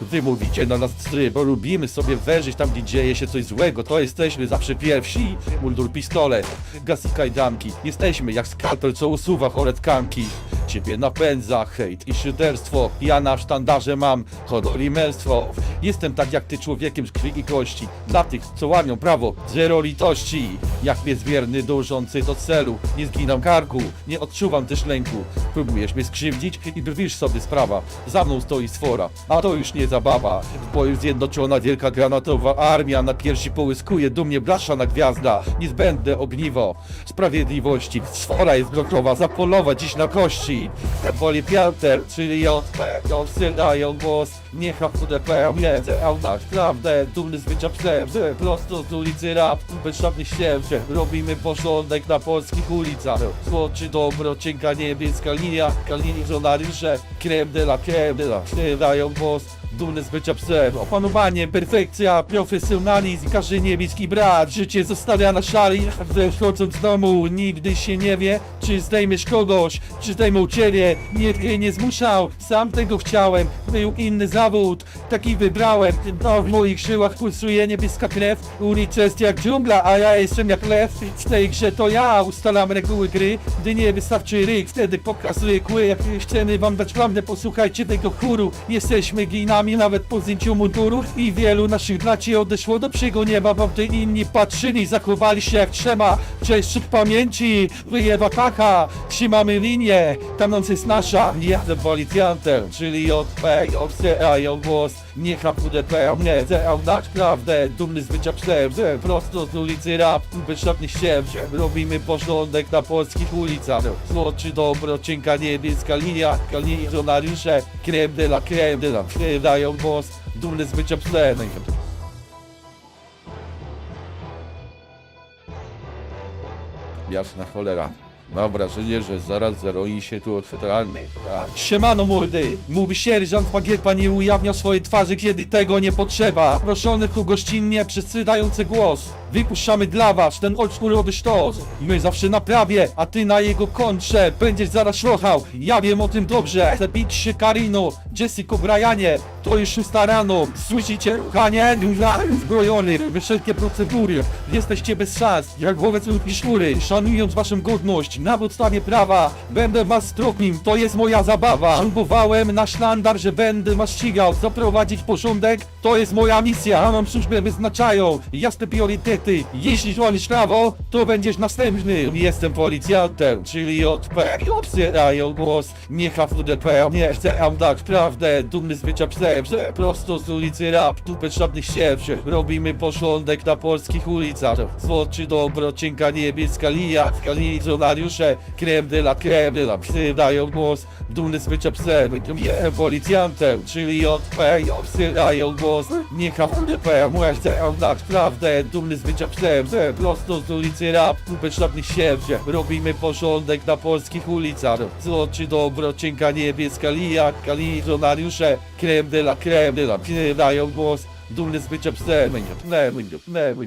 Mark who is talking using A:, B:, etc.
A: Wy mówicie na nas trzy, bo lubimy sobie wężyć tam, gdzie dzieje się coś złego, to jesteśmy zawsze pierwsi. Mundur pistolet, gaz i kajdanki, jesteśmy jak skater, co usuwa chore tkanki. Ciebie napędza hejt i szyderstwo, ja na sztandarze mam honor i męstwo. Jestem tak jak ty człowiekiem z krwi i kości, dla tych, co łamią prawo, zero litości. Jak mnie zwierny dążący do celu, nie zginam karku, nie odczuwam też lęku. Próbujesz mnie skrzywdzić i brwisz sobie sprawa, za mną stoi sfora, a to już nie zabawa. W boju zjednoczona wielka granatowa armia, na piersi połyskuje dumnie blaszana gwiazda, niezbędne ogniwo sprawiedliwości. Sfora jest gotowa zapolować dziś na kości. Woli Piotr, czyli JP, odsyłają głos, niech FDP mnie dać prawdę, dumny z bycia psem, prosto z ulicy rap, bez żadnych ścieżek, robimy porządek na polskich ulicach. Zło czy dobro, cienka niebieska linia, kalini żonariusze, creme de la creme de la, głos, dumny z bycia psem. Opanowanie, perfekcja, profesjonalizm, każdy niebieski brat, życie zostawia na szali, chodząc z domu, nigdy się nie wie, czy zdejmiesz kogoś, czy zdejmą ciebie, nikt mnie nie zmuszał, sam tego chciałem, był inny zawód, taki wybrałem, no w moich żyłach pulsuje niebieska krew, ulica jest jak dżungla, a ja jestem jak lew, w tej grze to ja ustalam reguły gry, gdy nie wystarczy ryk, wtedy pokazuję kły, jak chcemy wam dać prawdę, posłuchajcie tego chóru, jesteśmy ginami nawet po zdjęciu munduru i wielu naszych braci odeszło do przygo nieba, bo gdy inni patrzyli, zachowali się jak trzeba, cześć w pamięci, wyjewa taka, trzymamy linię, tam noc jest nasza, jadę policjantem, czyli JP, obserają głos, niech WDP mnie chce dać prawdę, dumny z bycia psem, że prosto z ulicy rap, bez żadnych ścież, robimy porządek na polskich ulicach, zło czy dobro, cienka niebieska linia, kalionariusze, creme de la creme de la, dają głos, dumny z bycia psem, Jasna cholera. Mam wrażenie, że zaraz zaroi się tu otwieralny. Siemano młody! Mówi sierżant Magierpa nie ujawnia swojej twarzy, kiedy tego nie potrzeba. Proszony tu gościnnie przysydający głos. Wypuszczamy dla was ten oldschoolowy sztos. My zawsze na prawie, a ty na jego kontrze. Będziesz zaraz szlochał, ja wiem o tym dobrze. Chcę bić się Karino, Jessica Brianie. To już szósta rano. Słyszycie ruchanie? Zbrojony, wszelkie procedury. Jesteście bez szans, jak wobec ludzi szkury. Szanując waszą godność, na podstawie prawa. Będę was stropił, to jest moja zabawa. Próbowałem na sztandar, że będę was ścigał. Zaprowadzić porządek, to jest moja misja. A nam służbę wyznaczają jasne priorytety. Jeśli żolisz prawo, to będziesz następny. Jestem policjantem, czyli JP. Obsierają głos, niech FDP nie chce nam dać prawdę. Dumny z bycia psem, że prosto z ulicy rap, tu bez żadnych ścież. Robimy porządek na polskich ulicach. Zło czy dobro, cienka niebieska linia, kalionariusze, creme de la creme de la, psy dają głos, dumny z bycia psem. Jestem policjantem, czyli JP, obsierają głos, niech FDP nie chce nam dać prawdę. Dumny z bycia psem, że prosto z ulicy rap, tu bez żadnych ścież. Robimy porządek na polskich ulicach. Zło czy dobro, cienka niebieska linia, kalionariusze, creme de la creme de la, dają głos, dumny z bycia psem.